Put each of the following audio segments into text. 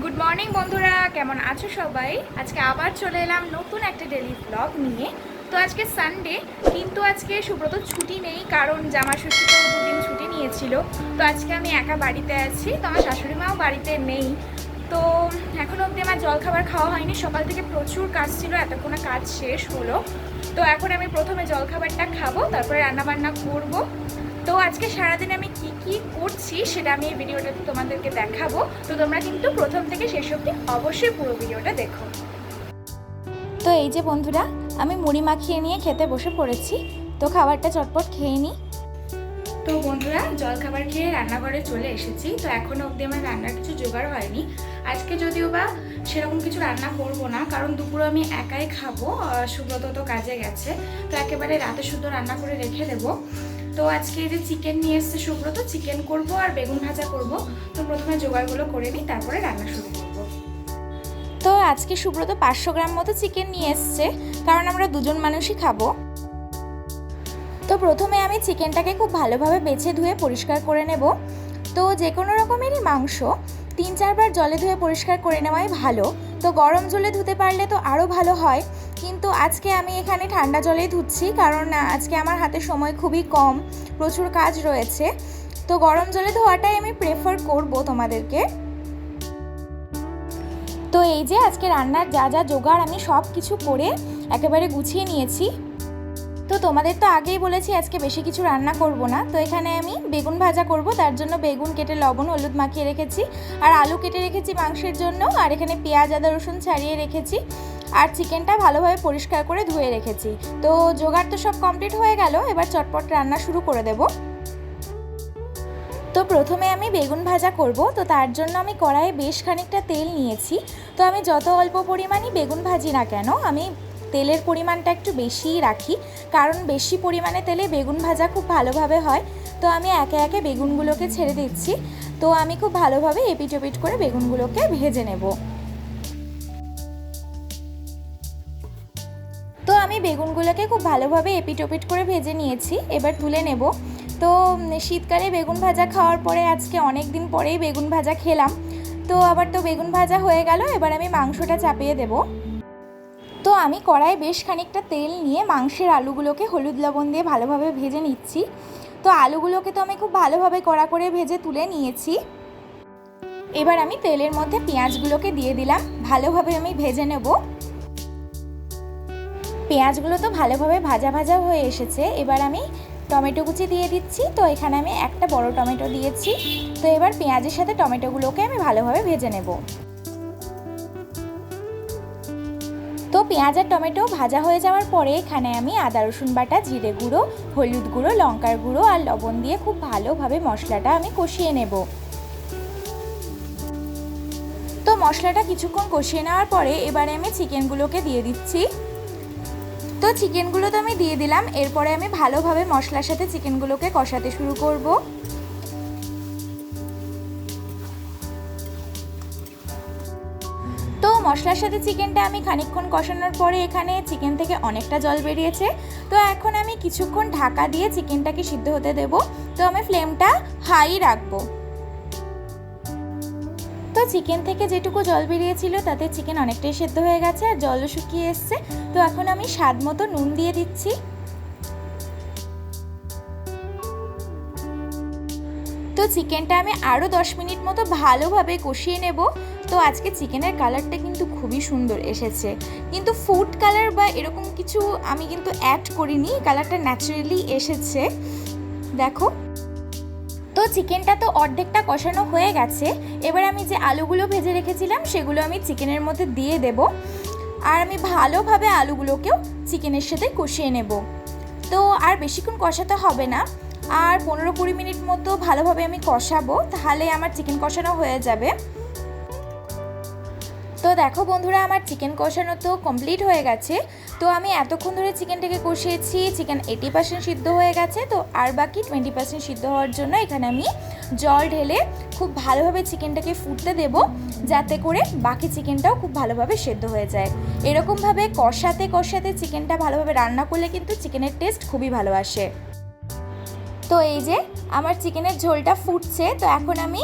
Good morning বন্ধুরা। কেমন আছো সবাই? আজকে আবার চলে এলাম নতুন একটা ডেলি ব্লগ নিয়ে। তো আজকে সানডে কিন্তু আজকে সুব্রত ছুটি নেই, কারণ জামা ষষ্ঠীতেও দুদিন ছুটি নিয়েছিল। তো আজকে আমি একা বাড়িতে আছি, তো আমার শাশুড়ি মাও বাড়িতে নেই। তো এখনও অবধি আমার জলখাবার খাওয়া হয়নি, সকাল থেকে প্রচুর কাজ ছিল, এতক্ষণে কাজ শেষ হলো। তো এখন আমি প্রথমে জলখাবারটা খাব, তারপরে রান্নাবান্না করব। তো আজকে সারাদিন আমি কি কি করছি সেটা আমি এই ভিডিওটাতে তোমাদেরকে দেখাবো। তো তোমরা কিন্তু প্রথম থেকে শেষ অবধি অবশ্যই পুরো ভিডিওটা দেখো। তো এই যে বন্ধুরা, আমি মুড়ি মাখিয়ে নিয়ে খেতে বসে পড়েছি। তো খাবারটা চটপট খেয়ে নিই তো বন্ধুরা, জলখাবার খেয়ে রান্নাঘরে চলে এসেছি। তো এখনও অবধি আমার রান্নার কিছু জোগাড় হয়নি। আজকে যদিও বা সেরকম কিছু রান্না করব না, কারণ দুপুরে আমি একাই খাব সুব্রত তো কাজে গেছে। তো একেবারে রাতে শুদ্ধ রান্না করে রেখে দেবো। তো আজকে এই যে চিকেন নিয়ে এসছে সুব্রত চিকেন করব আর বেগুন ভাজা করব। তো প্রথমে জোগাড়গুলো করে নিই, তারপরে রান্না শুরু করব। তো আজকে সুব্রত পাঁচশো গ্রাম মতো চিকেন নিয়ে এসছে, কারণ আমরা দুজন মানুষই খাব। তো প্রথমে আমি চিকেনটাকে খুব ভালোভাবে বেছে ধুয়ে পরিষ্কার করে নেব। তো যে কোনো রকমেরই মাংস তিন চারবার জলে ধুয়ে পরিষ্কার করে নেওয়াই ভালো। তো গরম জলে ধুতে পারলে তো আরও ভালো হয়। কিন্তু আজকে আমি এখানে ঠান্ডা জলেই ধুচ্ছি, কারণ আজকে আমার হাতে সময় খুবই কম, প্রচুর কাজ রয়েছে। তো গরম জলে ধোয়াটাই আমি প্রেফার করব তোমাদেরকে। তো এই যে আজকে রান্নার যা যা জোগাড় আমি সব কিছু করে একেবারে গুছিয়ে নিয়েছি। তো তোমাদের তো আগেই বলেছি আজকে বেশি কিছু রান্না করব না। তো এখানে আমি বেগুন ভাজা করব, তার জন্য বেগুন কেটে লবণ, হলুদ মাখিয়ে রেখেছি। আর আলু কেটে রেখেছি মাংসের জন্য, আর এখানে পেঁয়াজ, আদা, রসুন ছাড়িয়ে রেখেছি। আর চিকেনটা ভালোভাবে পরিষ্কার করে ধুয়ে রেখেছি। তো জোগাড় তো সব কমপ্লিট হয়ে গেল, এবার চটপট রান্না শুরু করে দেব। তো প্রথমে আমি বেগুন ভাজা করব, তো তার জন্য আমি কড়াইয়ে বেশ খানিকটা তেল নিয়েছি। তো আমি যত অল্প পরিমাণই বেগুন ভাজি না কেন, আমি তেলের পরিমাণটা একটু বেশিই রাখি, কারণ বেশি পরিমাণে তেলে বেগুন ভাজা খুব ভালোভাবে হয়। তো আমি একে একে বেগুনগুলোকে ছেড়ে দিচ্ছি। তো আমি খুব ভালোভাবে এপিট ওপিট করে বেগুনগুলোকে ভেজে নেব। তো আমি বেগুনগুলোকে খুব ভালোভাবে এপিট ওপিট করে ভেজে নিয়েছি, এবার তুলে নেব। তো শীতকালে বেগুন ভাজা খাওয়ার পরে আজকে অনেক দিন পরেই বেগুন ভাজা খেলাম। তো আবার তো বেগুন ভাজা হয়ে গেল, এবার আমি মাংসটা চাপিয়ে দেবো। তো আমি কড়াই বেশ খানিকটা তেল নিয়ে মাংসের আলুগুলোকে হলুদ লবণ দিয়ে ভালোভাবে ভেজে নিচ্ছি। তো আলুগুলোকে তো আমি খুব ভালোভাবে কড়া করে ভেজে তুলে নিয়েছি। এবার আমি তেলের মধ্যে পেঁয়াজগুলোকে দিয়ে দিলাম, ভালোভাবে আমি ভেজে নেব। পেঁয়াজগুলো তো ভালোভাবে ভাজা ভাজা হয়ে এসেছে, এবার আমি টমেটো কুচি দিয়ে দিচ্ছি। তো এখানে আমি একটা বড় টমেটো দিয়েছি। তো এবার পেঁয়াজের সাথে টমেটোগুলোকে আমি ভালোভাবে ভেজে নেব। পেঁয়াজ আর টমেটো ভাজা হয়ে যাওয়ার পরে এখানে আমি আদা, রসুন বাটা, জিরে গুঁড়ো, হলুদ গুঁড়ো, লঙ্কার গুঁড়ো আর লবণ দিয়ে খুব ভালোভাবে মশলাটা আমি কষিয়ে নেব। তো মশলাটা কিছুক্ষণ কষিয়ে নেওয়ার পরে এবারে আমি চিকেনগুলোকে দিয়ে দিচ্ছি। তো চিকেনগুলো তো আমি দিয়ে দিলাম, এরপরে আমি ভালোভাবে মশলার সাথে চিকেনগুলোকে কষাতে শুরু করব। মশলার সাথে চিকেনটা আমি খানিকক্ষণ কষানোর পরে এখানে চিকেন থেকে অনেকটা জল বেরিয়েছে। তো এখন আমি কিছুক্ষণ ঢাকা দিয়ে চিকেনটাকে সিদ্ধ হতে দেব। তো আমি ফ্লেমটা হাই রাখব। তো চিকেন থেকে যেটুকু জল বেরিয়েছিল, তাতে চিকেন অনেকটাই সেদ্ধ হয়ে গেছে আর জলও শুকিয়ে এসছে। তো এখন আমি স্বাদ মতো নুন দিয়ে দিচ্ছি। তো চিকেনটা আমি আরও দশ মিনিট মতো ভালোভাবে কষিয়ে নেব। তো আজকে চিকেনের কালারটা কিন্তু খুবই সুন্দর এসেছে। কিন্তু ফুড কালার বা এরকম কিছু আমি কিন্তু অ্যাড করিনি কালারটা ন্যাচারালি এসেছে। দেখো। তো চিকেনটা তো অর্ধেকটা কষানো হয়ে গেছে। এবার আমি যে আলুগুলো ভেজে রেখেছিলাম, সেগুলো আমি চিকেনের মধ্যে দিয়ে দেব। আর আমি ভালোভাবে আলুগুলোকেও চিকেনের সাথে কষিয়ে নেব। তো আর বেশিক্ষণ কষাতে হবে না। আর পনেরো কুড়ি মিনিট মতো ভালোভাবে আমি কষাবো, তাহলে আমার চিকেন কষানো হয়ে যাবে। তো দেখো বন্ধুরা, আমার চিকেন কষানো তো কমপ্লিট হয়ে গেছে। তো আমি এতক্ষণ ধরে চিকেনটাকে কষিয়েছি, চিকেন এইটি পার্সেন্ট সিদ্ধ হয়ে গেছে। তো আর বাকি টোয়েন্টি পার্সেন্ট সিদ্ধ হওয়ার জন্য এখানে আমি জল ঢেলে খুব ভালোভাবে চিকেনটাকে ফুটতে দেব, যাতে করে বাকি চিকেনটাও খুব ভালোভাবে সেদ্ধ হয়ে যায়। এরকমভাবে কষাতে কষাতে চিকেনটা ভালোভাবে রান্না করলে কিন্তু চিকেনের টেস্ট খুবই ভালো আসে। তো এই যে আমার চিকেনের ঝোলটা ফুটছে, তো এখন আমি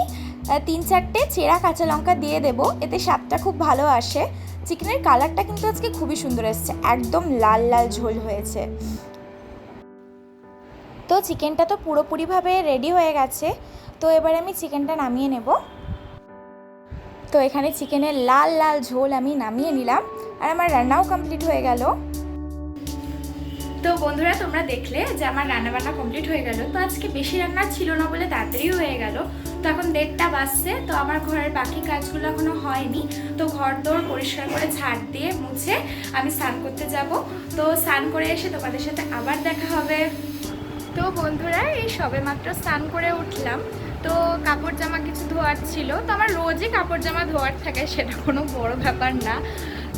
তিন চারটে চেরা কাঁচা লঙ্কা দিয়ে দেবো, এতে স্বাদটা খুব ভালো আসে। চিকেনের কালারটা কিন্তু আজকে খুবই সুন্দর এসছে, একদম লাল লাল ঝোল হয়েছে। তো চিকেনটা তো পুরোপুরিভাবে রেডি হয়ে গেছে, তো এবার আমি চিকেনটা নামিয়ে নেব। তো এখানে চিকেনের লাল লাল ঝোল আমি নামিয়ে নিলাম, আর আমার রান্নাও কমপ্লিট হয়ে গেল। তো বন্ধুরা, তোমরা দেখলে যে আমার রান্না বান্না কমপ্লিট হয়ে গেল। তো আজকে বেশি রান্না ছিল না বলে তাড়াতাড়ি হয়ে গেল। তো এখন দেড়টা বাজছে, তো আমার ঘরের বাকি কাজগুলো এখনও হয়নি। তো ঘর দৌড় পরিষ্কার করে ঝাড় দিয়ে মুছে আমি স্নান করতে যাব। তো স্নান করে এসে তোমাদের সাথে আবার দেখা হবে। তো বন্ধুরা, এই সবে মাত্র স্নান করে উঠলাম। তো কাপড় জামা কিছু ধোয়ার ছিল। তো আমার রোজই কাপড় জামা ধোয়ার থাকে, সেটা কোনো বড় ব্যাপার না।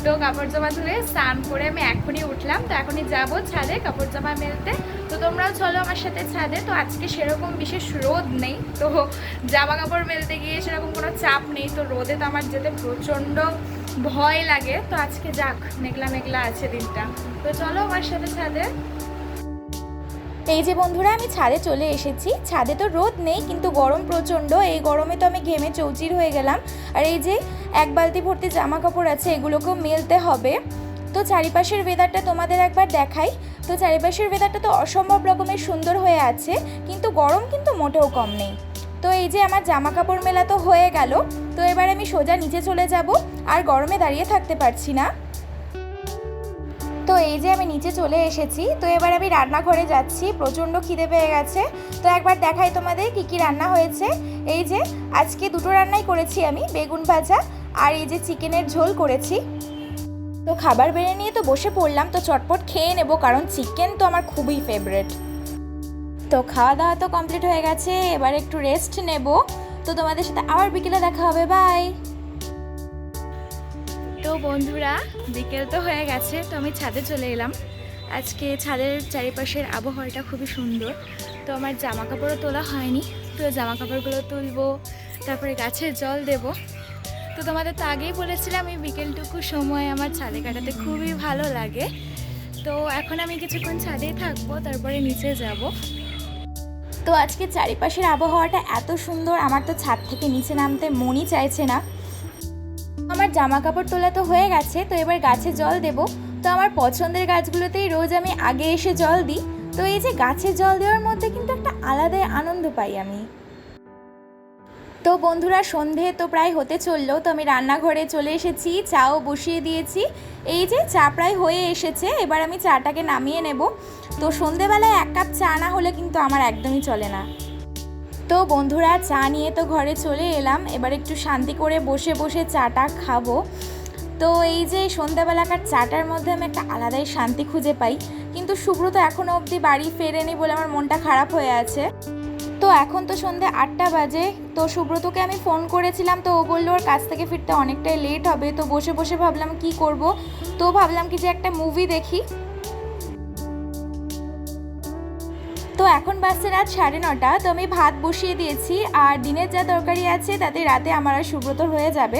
তো কাপড় জামা ধুয়ে স্নান করে আমি এখনই উঠলাম। তো এখনই যাব ছাদে কাপড় জামা মেলতে। তো তোমরাও চলো আমার সাথে ছাদে। তো আজকে সেরকম বিশেষ রোদ নেই। তো জামা কাপড় মেলতে গিয়ে সেরকম কোনো চাপ নেই। তো রোদে তো আমার যেতে প্রচণ্ড ভয় লাগে। তো আজকে যাক মেঘলা মেঘলা আছে দিনটা। তো চলো আমার সাথে ছাদে। এই যে বন্ধুরা, আমি ছাদে চলে এসেছি। ছাদে তো রোদ নেই, কিন্তু গরম প্রচণ্ড। এই গরমে তো আমি ঘেমে চৌচির হয়ে গেলাম। আর এই যে এক বালতি ভর্তি জামা কাপড় আছে, এগুলোকেও মেলতে হবে। তো চারিপাশের ওয়েদারটা তোমাদের একবার দেখাই। তো চারিপাশের ওয়েদারটা তো অসম্ভব রকমের সুন্দর হয়ে আছে, কিন্তু গরম কিন্তু মোটেও কম নেই। তো এই যে আমার জামা কাপড় মেলা তো হয়ে গেল, তো এবার আমি সোজা নিচে চলে যাব। আর গরমে দাঁড়িয়ে থাকতে পারছি না। তো এই যে আমি নিচে চলে এসেছি, তো এবার আমি রান্নাঘরে যাচ্ছি, প্রচণ্ড খিদে পেয়ে গেছে। তো একবার দেখাই তোমাদের কি কি রান্না হয়েছে। এই যে আজকে দুটো রান্নাই করেছি আমি, বেগুন ভাজা আর এই যে চিকেনের ঝোল করেছি। তো খাবার বেড়ে নিয়ে তো বসে পড়লাম, তো চটপট খেয়ে নেব, কারণ চিকেন তো আমার খুবই ফেভারেট তো খাওয়া দাওয়া তো কমপ্লিট হয়ে গেছে, এবার একটু রেস্ট নেব। তো তোমাদের সাথে আবার বিকেলে দেখা হবে বাই তো বন্ধুরা, বিকেল তো হয়ে গেছে, তো আমি ছাদে চলে এলাম। আজকে ছাদের চারিপাশের আবহাওয়াটা খুবই সুন্দর, তো আমার জামা কাপড়ও তোলা হয়নি, তো জামা কাপড়গুলো তুলবো, তারপরে গাছে জল দেব। তো তোমাদের তো আগেই বলেছিলাম, এই বিকেলটুকু সময় আমার ছাদে কাটাতে খুবই ভালো লাগে। তো এখন আমি কিছুক্ষণ ছাদেই থাকব, তারপরে নিচে যাব। তো আজকে চারিপাশের আবহাওয়াটা এত সুন্দর, আমার তো ছাদ থেকে নিচে নামতে মনই চাইছে না। আমার জামা কাপড় তোলা তো হয়ে গেছে, তো এবার গাছে জল দেব। তো আমার পছন্দের গাছগুলোতেই রোজ আমি আগে এসে জল দিই। তো এই যে গাছে জল দেওয়ার মধ্যে কিন্তু একটা আলাদাই আনন্দ পাই আমি। তো বন্ধুরা, সন্ধে তো প্রায় হতে চলল, তো আমি রান্নাঘরে চলে এসেছি, চাও বসিয়ে দিয়েছি। এই যে চা প্রায় হয়ে এসেছে, এবার আমি চাটাকে নামিয়ে নেব। তো সন্ধেবেলায় এক কাপ চা না হলে কিন্তু আমার একদমই চলে না। তো বন্ধুরা, চা নিয়ে তো ঘরে চলে এলাম। এবার একটু শান্তি করে বসে বসে চাটা খাব। তো এই যে সন্ধ্যাবেলাকার চাটার মধ্যে আমি একটা আলাদাই শান্তি খুঁজে পাই। কিন্তু সুব্রত এখনও অবধি বাড়ি ফেরেনি বলে আমার মনটা খারাপ হয়ে আছে। তো এখন তো সন্ধে আটটা বাজে। তো সুব্রতকে আমি ফোন করেছিলাম, তো ও বলল ওর কাছ থেকে ফিরতে অনেকটাই লেট হবে। তো বসে বসে ভাবলাম কি করব? তো ভাবলাম কি যে একটা মুভি দেখি। তো এখন বাজছে রাত সাড়ে নটা, তো আমি ভাত বসিয়ে দিয়েছি আর দিনের যা তরকারি আছে তাতে রাতে আমার আর সুব্রত হয়ে যাবে।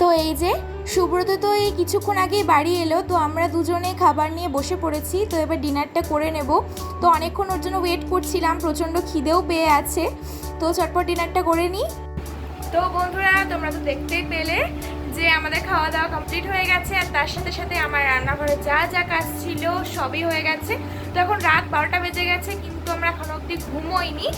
তো এই যে, সুব্রত তো এই কিছুক্ষণ আগেই বাড়ি এলো, তো আমরা দুজনে খাবার নিয়ে বসে পড়েছি, তো এবার ডিনারটা করে নেব। তো অনেকক্ষণ ওর জন্য ওয়েট করছিলাম, প্রচণ্ড খিদেও পেয়ে আছে। তো চটপট ডিনারটা করে নিই। তো বন্ধুরা, তোমরা তো দেখতেই পেলে যে আমাদের খাওয়া দাওয়া কমপ্লিট হয়ে গেছে, আর তার সাথে সাথে আমার রান্নাঘরে যা যা কাজ ছিল সবই হয়ে গেছে। তো এখন রাত বারোটা বেজে গেছে, কিন্তু আমরা এখন অবধি ঘুমোইনি।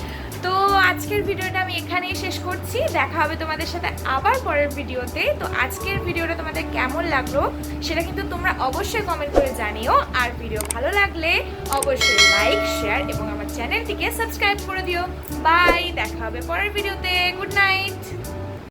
তো আজকের ভিডিওটা আমি এখানেই শেষ করছি। দেখা হবে তোমাদের সাথে আবার পরের ভিডিওতে। তো আজকের ভিডিওটা তোমাদের কেমন লাগল সেটা কিন্তু তোমরা অবশ্যই কমেন্ট করে জানিও। আর ভিডিও ভালো লাগলে অবশ্যই লাইক শেয়ার এবং আমার চ্যানেলটিকে সাবস্ক্রাইব করে দিও। বাই দেখা হবে পরের ভিডিওতে। Good night